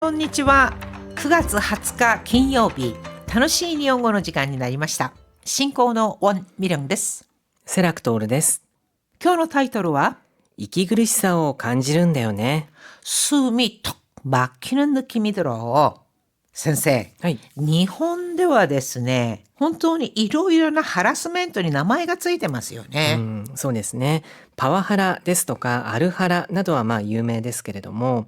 こんにちは。9月20日金曜日、楽しい日本語の時間になりました。進行のウォン・ミリョンです。セラクトールです。今日のタイトルは、息苦しさを感じるんだよね。 숨이 턱 막히는 느낌이 들어. 先生、はい。日本ではですね、本当にいろいろなハラスメントに名前がついてますようね。ん、そうですね。パワハラですとかアルハラなどはまあ有名ですけれども、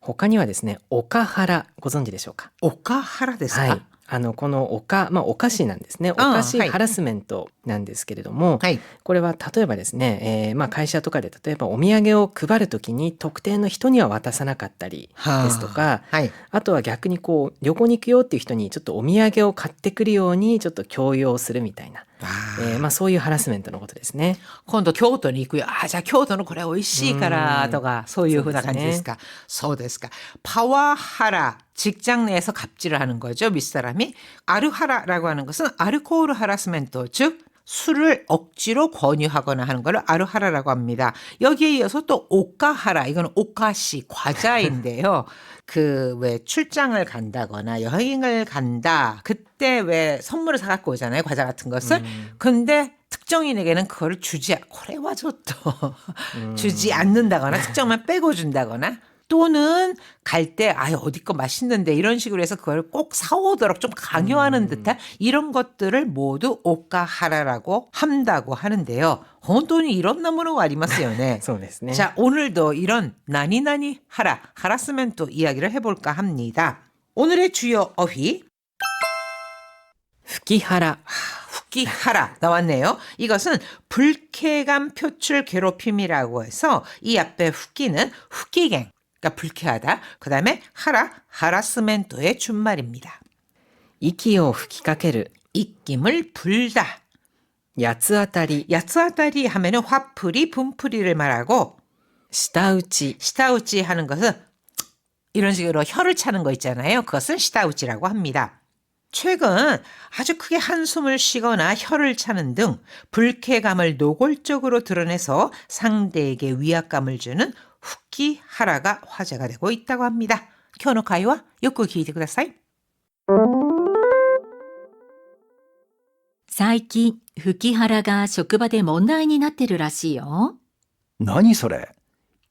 他にはですね、オカハラご存知でしょうか？オカハラですか、はい。あのこのオカ、まあお菓子なんですね。お菓子はいハラスメントなんですけれども、はい。これは例えばですね、えーまあ会社とかで例えばお土産を配るときに特定の人には渡さなかったりはあですとか、はい。あとは逆にこう旅行に行くよっていう人にちょっとお土産を買ってくるようにちょっと強要するみたいな、あえーまあ、そういうハラスメントのことですね。今度京都に行くよ。あ、じゃあ京都のこれ美味しいからとか、そういうふうな感じですか。そうですか. 파와하라 직장 내에서 갑질을 하는 거죠. 윗사람이. 아르하라라고 하는 것은 아르코올 하라스멘트, 즉 술을 억지로 권유하거나 하는 걸 아르하라라고 합니다. 여기에 이어서 또 오카하라, 이거는 오카시 과자인데요. 그 왜 출장을 간다거나 여행을 간다. 그때 왜 선물을 사 갖고 오잖아요. 과자 같은 것을. 근데 특정인에게는 그거를 주지, 고래와 줬도 주지 않는다거나 특정만 빼고 준다거나 또는 갈 때 아유 어디 거 맛있는데 이런 식으로 해서 그걸 꼭 사오도록 좀 강요하는 듯한 이런 것들을 모두 오카하라라고 한다고 하는데요. 혼돈이 이런 나무는 아리마스요 네. そうですね。 자, 오늘도 이런 나니나니 하라, 하라스멘트 이야기를 해볼까 합니다. 오늘의 주요 어휘, 吹き腹 후기하라 나왔네요. 이것은 불쾌감 표출 괴롭힘이라고 해서 이 앞에 후기는 후기갱, 그러니까 불쾌하다. 그 다음에 하라, 하라스멘토의 준말입니다. 이끼요 기카케르 입김을 불다. 야츠아타리 야츠아타리 하면은 화풀이, 분풀이를 말하고 시다우치 시다우치 하는 것은 이런 식으로 혀를 차는 거 있잖아요. 그것은 시다우치라고 합니다. 최근 아주 크게 한숨을 쉬거나 혀를 차는 등 불쾌감을 노골적으로 드러내서 상대에게 위압감을 주는 후키하라가 화제가 되고 있다고 합니다. 켜노카이와 요코 기이테 쿠다사이. 最近、吹き腹が職場で問題になってるらしいよ。何それ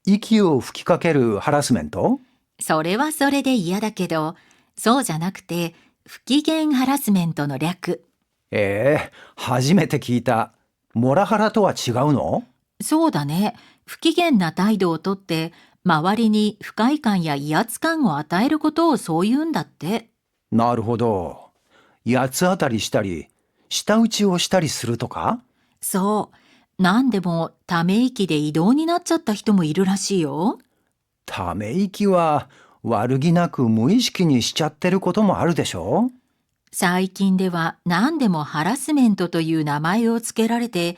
息を吹きかけるハラスメントそれはそれで嫌だけど、そうじゃなくて、不機嫌ハラスメントの略。ええ初めて聞いた。モラハラとは違うの そうだね。不機嫌な態度をとって、周りに不快感や威圧感を与えることをそう言うんだって。なるほど。八つ当たりしたり、舌打ちをしたりするとか？そう。何でもため息で移動になっちゃった人もいるらしいよ。ため息は悪気なく無意識にしちゃってることもあるでしょ？最近では何でもハラスメントという名前を付けられて、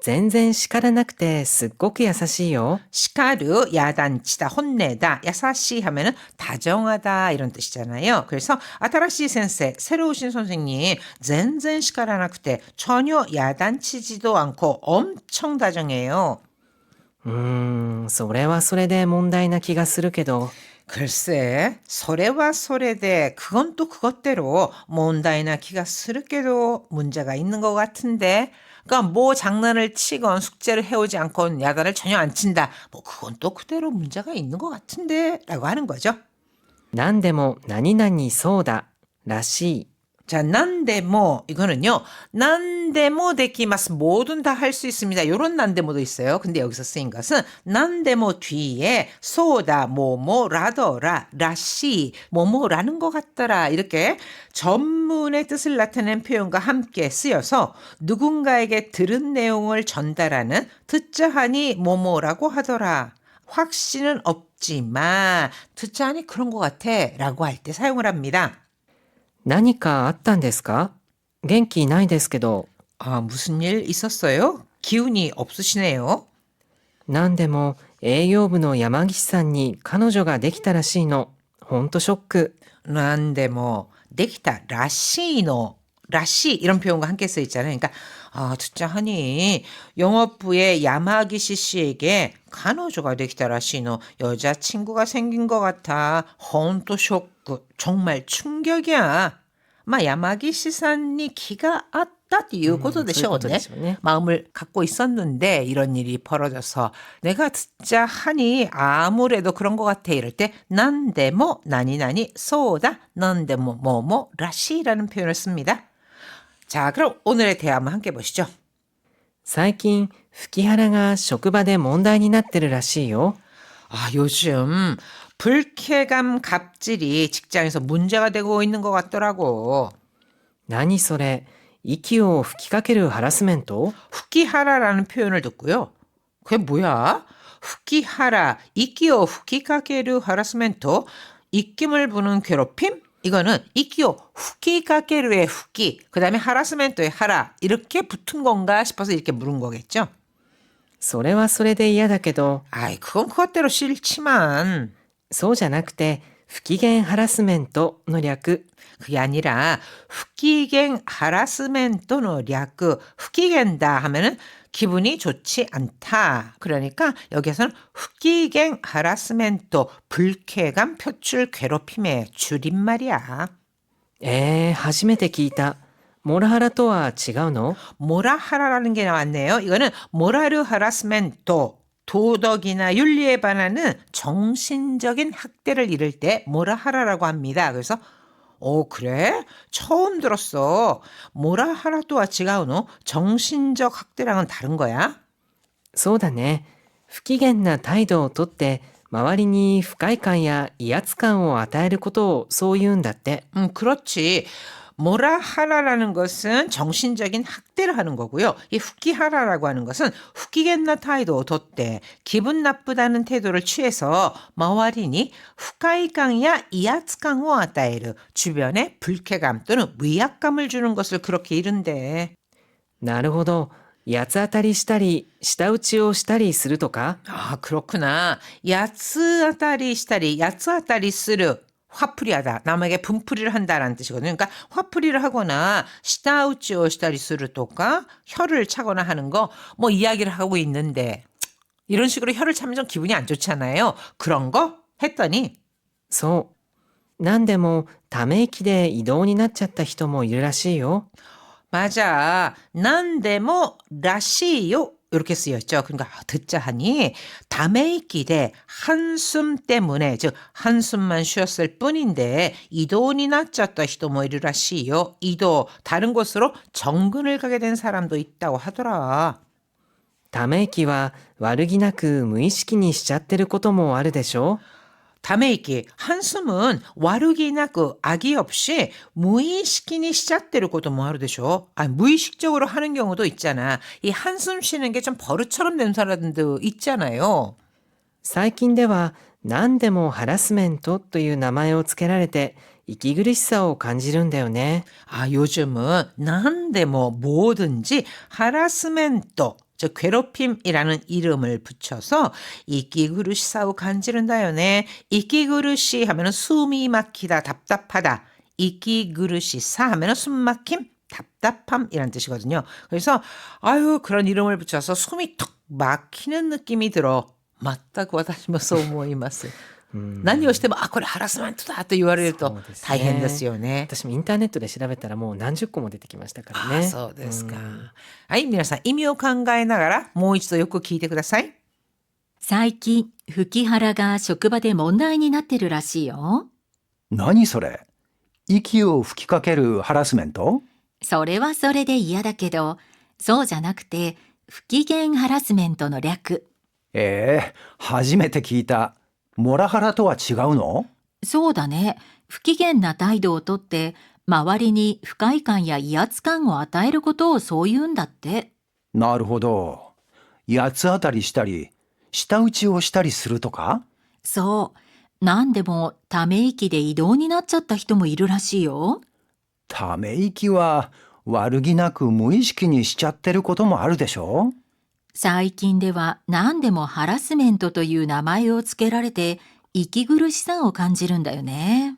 全然叱らなくてすっごく優しいよ 시카르 야단치다 혼내다 야사시 하면은 다정하다 이런 뜻이잖아요. 그래서 아타라시 센세 새로 오신 선생님 젠젠 시카라나쿠테 전혀 야단치지도 않고 엄청 다정해요. うーんそれはそれで問題な気がするけど 글쎄 소래와 소래대 그건 또 그것대로 뭔다이나 기가 스럽게도 문제가 있는 것 같은데 그러니까 뭐 장난을 치건 숙제를 해오지 않건 야단을 전혀 안 친다 뭐 그건 또 그대로 문제가 있는 것 같은데 라고 하는 거죠 何でも何々そうだらしい 자, 난데모 이거는요. 난데모 데키마스 뭐든 다 할 수 있습니다. 요런 난데모도 있어요. 근데 여기서 쓰인 것은 난데모 뒤에 소다 뭐뭐라더라 라시 뭐뭐라는 것 같더라 이렇게 전문의 뜻을 나타내는 표현과 함께 쓰여서 누군가에게 들은 내용을 전달하는 듣자 하니 뭐뭐라고 하더라. 확신은 없지만 듣자 하니 그런 것 같아 라고 할 때 사용을 합니다. 何かあったんですか元気ないですけど 아, 무슨 일 있었어요? 기운이 없으시네요. なんでも営業部の山岸さんに彼女ができたらしいの。ほんとショック。 난데 뭐 데키타 라시노 라시 이런 표현과 함께 쓰여 있잖아요. 그러니까 아 진짜 하니 영업부의 야마기시 씨에게 간호조가 데키타 라시노 여자친구가 생긴 것 같아. 헌또 쇼크 정말 충격이야. 마 야마기시 산니 기가 아따 っていうことでしょうねそういうことでしょうね。 마음을 갖고 있었는데 이런 일이 벌어져서 내가 진짜 하니 아무래도 그런 것 같아 이럴 때 난데모 나니나니 소다 난데모 뭐뭐 라시라는 표현을 씁니다. 자 그럼 오늘의 대화 한번 함께 보시죠. 最近、吹き腹が職場で問題になってるらしいよ。 아 요즘 불쾌감 갑질이 직장에서 문제가 되고 있는 것 같더라고. 何それ息を吹きかけるハラスメント 후키하라라는 표현을 듣고요. 그게 뭐야? 후키하라, 이끼오 후키카케르 하라스멘토, 입김을 부는 괴롭힘? 이거는 이끼오 후키카케르의 후키, 그 다음에 하라스멘토의 하라 이렇게 붙은 건가 싶어서 이렇게 물은 거겠죠. それはそれで嫌だけど、 아이 그건 그것대로 싫지만 そうじゃなくて、不機嫌ハラスメントの略。 그게 아니라 후키겐 하라스멘토의 략 후키겐다 하면은 기분이 좋지 않다. 그러니까 여기서는 후키겐 하라스멘토 불쾌감 표출 괴롭힘의 줄임말이야. えー、初めて聞いた。モラハラとは違うの 모라하라라는 게 나왔네요. 이거는 모라르 하라스멘토 도덕이나 윤리에 반하는 정신적인 학대를 이를 때 모라하라라고 합니다. 그래서 오 그래? 처음 들었어. 모라하라도와 지가우노 정신적 학대랑은 다른 거야? そうだね。不機嫌な態度をとって、周りに不快感や威圧感を与えることをそう言うんだって。 음, 그렇지. 모라하라라는 것은 정신적인 학대를 하는 거고요. 이 후키하라라고 하는 것은 후키겐나 타이도 덧대 기분 나쁘다는 태도를 취해서 마와리니 후카이강이야 이아츠강を 아따에르 주변에 불쾌감 또는 위압감을 주는 것을 그렇게 이른대. なるほど。八つ当たりしたり、舌打ちをしたりするとか 아 그렇구나. 야츠아따리 시다리 야츠아따리 쓰르 화풀이하다 남에게 분풀이를 한다라는 뜻이거든요. 그러니까 화풀이를 하거나 시다우치오 시다리 쓰르とか 혀를 차거나 하는 거 뭐 이야기를 하고 있는데 이런 식으로 혀를 차면 좀 기분이 안 좋잖아요. 그런 거 했더니 そう。何でも、ため息で移動になっちゃった人もいるらしいよ。 맞아. 난데모 라시요 이렇게 쓰였죠. 그러니까 듣자 하니 담에 있기대 한숨 때문에 즉 한숨만 쉬었을 뿐인데 이도니 났졌다 히도모 이르라시요. 이도 다른 곳으로 정근을 가게 된 사람도 있다고 하더라. ため息は悪気なく無意識にしちゃってることもあるでしょ 담 에 있기 한숨은 와르기나 그 악의 없이 무의식이니 시작되는 것도 뭐 하루 되죠. 아 무의식적으로 하는 경우도 있잖아. 이 한숨 쉬는 게 좀 버릇처럼 된 사람도 있잖아요. 最近では何でもハラスメントという名前を付けられて息苦しさを感じるんだよね。 아 요즘은 난데 뭐 뭐든지 하라스멘토 즉 괴롭힘이라는 이름을 붙여서 이끼그릇이 싸우 간지른다요네. 이끼그릇이 하면은 숨이 막히다 답답하다. 이끼그릇이 사 하면은 숨 막힘 답답함이란 뜻이거든요. 그래서 아유 그런 이름을 붙여서 숨이 턱 막히는 느낌이 들어. 맞다고 하다시면서 모이마스. うん何をしてもあこれハラスメントだと言われると大変ですよね。私もインターネットで調べたらもう何十個も出てきましたからね。あそうですかん。はい、皆さん意味を考えながらもう一度よく聞いてください。最近、吹き腹が職場で問題になってるらしいよ。何それ？息を吹きかけるハラスメント？それはそれで嫌だけど、そうじゃなくて、不機嫌ハラスメントの略。ええ初めて聞いた。モラハラとは違うの？そうだね。不機嫌な態度をとって、周りに不快感や威圧感を与えることをそう言うんだって。なるほど。八つ当たりしたり、舌打ちをしたりするとか？そう。何でもため息で移動になっちゃった人もいるらしいよ。ため息は悪気なく無意識にしちゃってることもあるでしょ最近では何でもハラスメントという名前を付けられて息苦しさを感じるんだよね。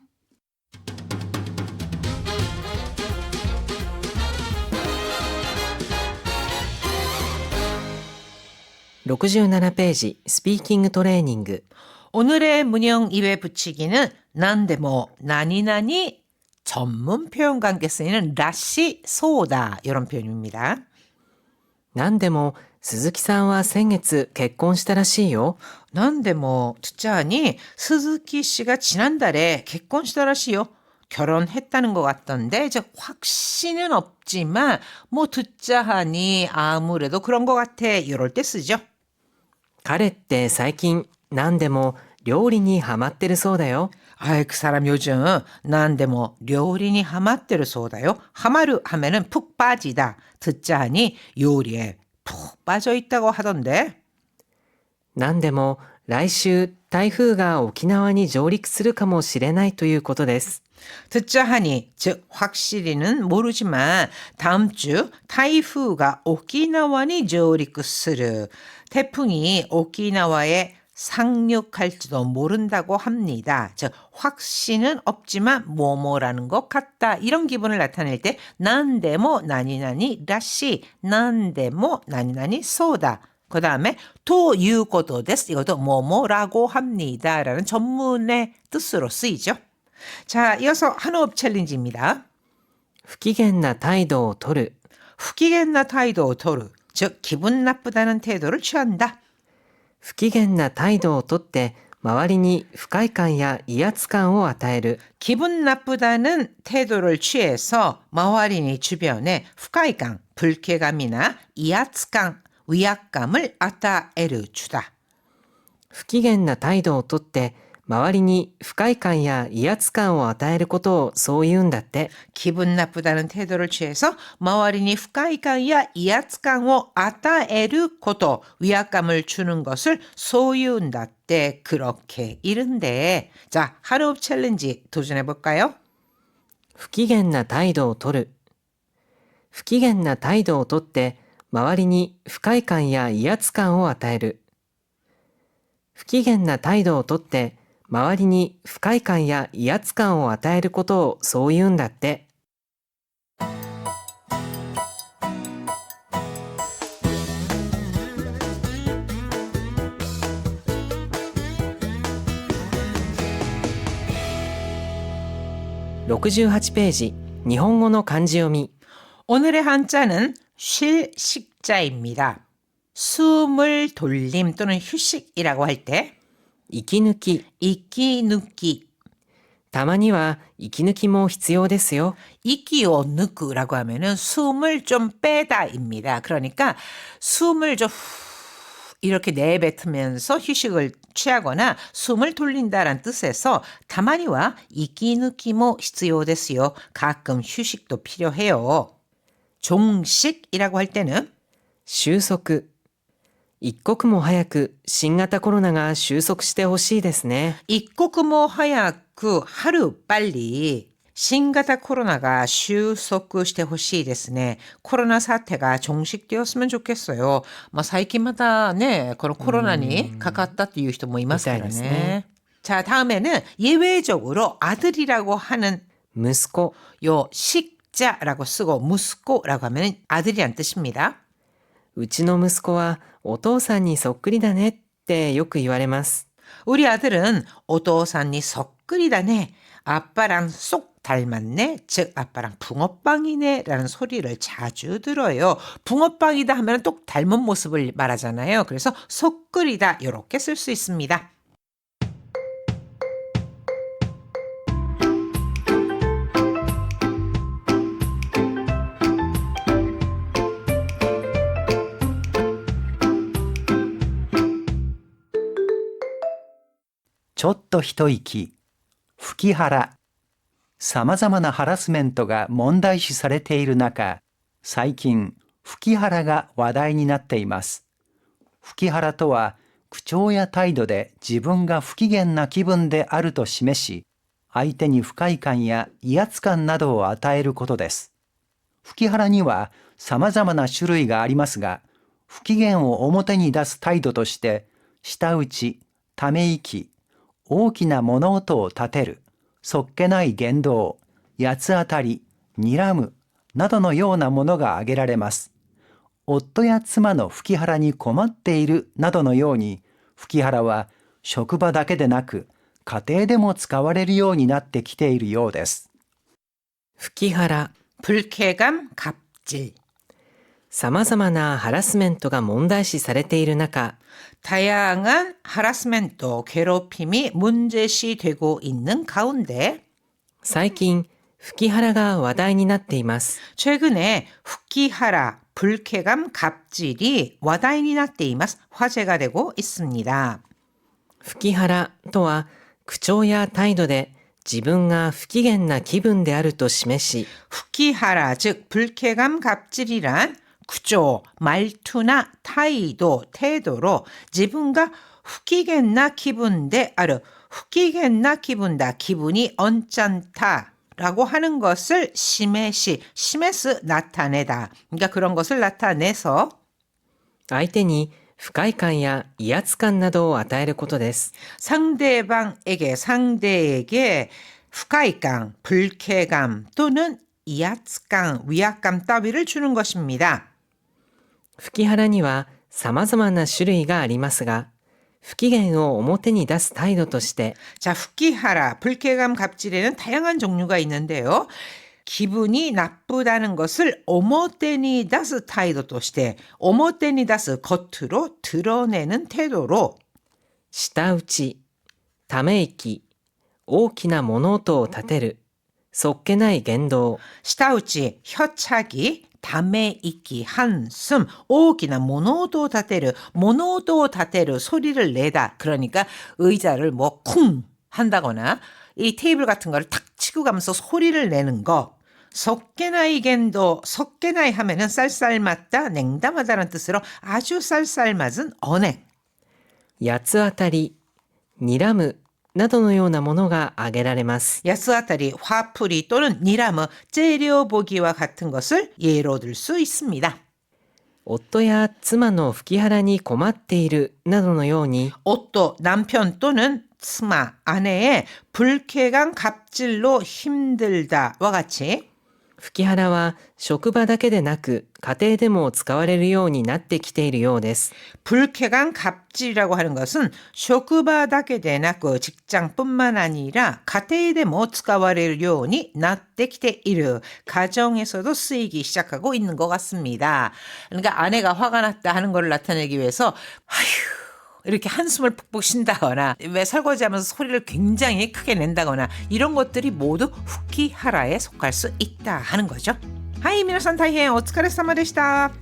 67ページスピーキングトレーニング 오늘의 문형 입에 붙이기는 난데모 나니나니 전문 표현 관계 쓰이는 라시 소다 이런 표현입니다. 何でも 鈴木さんは先月結婚したらしいよ 난데 뭐 듣자 하니 스즈키 씨가 지난달에 결혼시다라시요. 결혼했다는 것 같던데 이제 확신은 없지만 뭐 듣자 하니 아무래도 그런 것 같아 이럴 때 쓰죠. 彼って最近何でも料理にハマってるそうだよ 아이 그 사람 요즘 난데 뭐 요리니 하마때를 쏘다요. 하마르 하면은 푹 빠지다. 듣자 하니 요리에 푹 빠져 있다고 하던데. 何でも来週台風が沖縄に上陸するかもしれないということです 듣자 하니 즉 확실히는 모르지만 다음 주 타이푸가 오키나와니 조리쿠스르 태풍이 오키나와에 상륙할지도 모른다고 합니다. 즉 확신은 없지만 뭐뭐라는 것 같다 이런 기분을 나타낼 때 난데모 나니나니 라시 난데모 나니나니 소다 그 다음에 to you 것도 데스 이것도 뭐뭐라고 합니다라는 전문의 뜻으로 쓰이죠. 자, 이어서 한호흡 챌린지입니다. 不機嫌な態度をとる 후기겐나 타이도 토르, 즉 기분 나쁘다는 태도를 취한다. 不機嫌な態度をとって周りに不快感や威圧感を与える 기분 나쁘다는 태도를 취해서 마와리니 주변에 후카이강, 불쾌감이나 이아츠강, 위압감을 아타에르 주다. 不機嫌な態度をとって 周りに不快感や威圧感を与えることをそう言うんだって 기분 나쁘다는 태도를 취해서 마와리니 후카이강이야 이아츠강을 아타에르 고도 위압감을 주는 것을 소유운다 때 그렇게 이른데 자 하루흡 챌린지 도전해 볼까요? 不機嫌な態度をとる不機嫌な態度をとって周りに不快感や威圧感を与える不機嫌な態度をとって 周りに不快感や威圧感を与えることをそう言うんだって68ページ日本語の漢字読み 오늘의 한자는 쉴 식자입니다. 숨을 돌림 또는 휴식이라고 할 때 息抜き 息抜き たまには息抜きも必要ですよ 이끼오 느꾸라고 하면은 숨을 좀 빼다입니다. 그러니까 숨을 좀 후- 이렇게 내뱉으면서 휴식을 취하거나 숨을 돌린다란 뜻에서 다만이와 이끼 느끼모 히츠요ですよ. 가끔 휴식도 필요해요. 종식이라고 할 때는 収束 一刻も早く新型コロナが収束してほしいですね 입국모 하야쿠 하루 빨리 신型 코로나가収束して ほしい ですね. 코로나 사태가 종식되었으면 좋겠어요. 뭐 사이키마다 네, 그런 코로나니 가깝다 という人もいますからみたいですね。 네. 자, 다음에는 예외적으로 아들이라고 하는 息子 요 식자라고 쓰고 무스코라고 하면 아들이란 뜻입니다. うちの息子はお父さんにそっくりだねってよく言われます 우리 아들은 오도산이 서끌이다네. 아빠랑 쏙 닮았네. 즉 아빠랑 붕어빵이네 라는 소리를 자주 들어요. 붕어빵이다 하면 똑 닮은 모습을 말하잖아요. 그래서 속끓이다 이렇게 쓸 수 있습니다.「 ちょっと一息」「吹き腹」さまざまなハラスメントが問題視されている中最近吹き腹が話題になっています。吹き腹とは口調や態度で自分が不機嫌な気分であると示し相手に不快感や威圧感などを与えることです。吹き腹には様々な種類がありますが、不機嫌を表に出す態度として、舌打ち、ため息、大きな物音を立てる、そっけない言動、八つ当たり、睨む、などのようなものが挙げられます。夫や妻の吹き腹に困っているなどのように、吹き腹は職場だけでなく、家庭でも使われるようになってきているようです。吹き腹 불쾌감, 갑질. 様々なハラスメントが問題視されている中 다양한 하라스멘트, 괴롭힘이 문제시 되고 있는 가운데 最近吹き腹が話題になっています 최근에 후키하라, 불쾌감, 갑질이話題になっています. 화제가 되고 있습니다. 吹き腹とは口調や態度で自分が不機嫌な気分であると示し 후키하라, 즉 불쾌감, 갑질이란 구조, 말투나 타이도, 태도로 지분가 후키겐나 기분데 아르 후키겐나 기분다 기분이 언짢다 라고 하는 것을 심해시, 심해스 나타내다. 그러니까 그런 것을 나타내서 相手に不快感や威圧感などを与えることです。 상대방에게, 상대에게 후카이감, 불쾌감 또는 이아츠감, 위압감 따위를 주는 것입니다. 吹き腹には様々な種類がありますが、不機嫌を表に出す態度として、 자, 후키하라, 불쾌감, 갑질에는 다양한 종류가 있는데요. 기분이 나쁘다는 것을 오모테니 다스 타이도として 오모테니 다스 겉으로 드러내는 태도로 舌打ち、ため息、大きな物音を立てる、そっけない言動、 舌打ち, 혀차기, 담에 있기, 한숨, 大きな物音を立てる, 物音を立てる, 소리를 내다. 그러니까 의자를 뭐 쿵 한다거나 이 테이블 같은 거를 탁 치고 가면서 소리를 내는 거. 석게나이 겐도, 석게나이 하면은 쌀쌀맞다, 냉담하다는 뜻으로 아주 쌀쌀맞은 언행. 八つ当たり、睨む などのようなものが挙げられます。 야스아타리, 화풀이 또는 니라무, 째려보기와 같은 것을 예로 들 수 있습니다. 夫や妻の吹き腹に困っているなどのように、 옷도 남편 또는 스마, 아내의 불쾌감 갑질로 힘들다와 같이 吹き腹は職場だけでなく家庭でも使われるようになってきているようです。 불쾌감 갑질이라고 하는 것은 쇼크바 다케데 나고 직장뿐만 아니라 가테이데 모 쓰가와레를 요니 나떼키테 이르 가정에서도 쓰이기 시작하고 있는 것 같습니다. 그러니까 아내가 화가 났다 하는 것을 나타내기 위해서 아휴 이렇게 한숨을 푹푹 쉰다거나 왜 설거지하면서 소리를 굉장히 크게 낸다거나 이런 것들이 모두 후키하라에 속할 수 있다 하는 거죠. 하이 미나산 타이엔 오츠카레사마 데시다.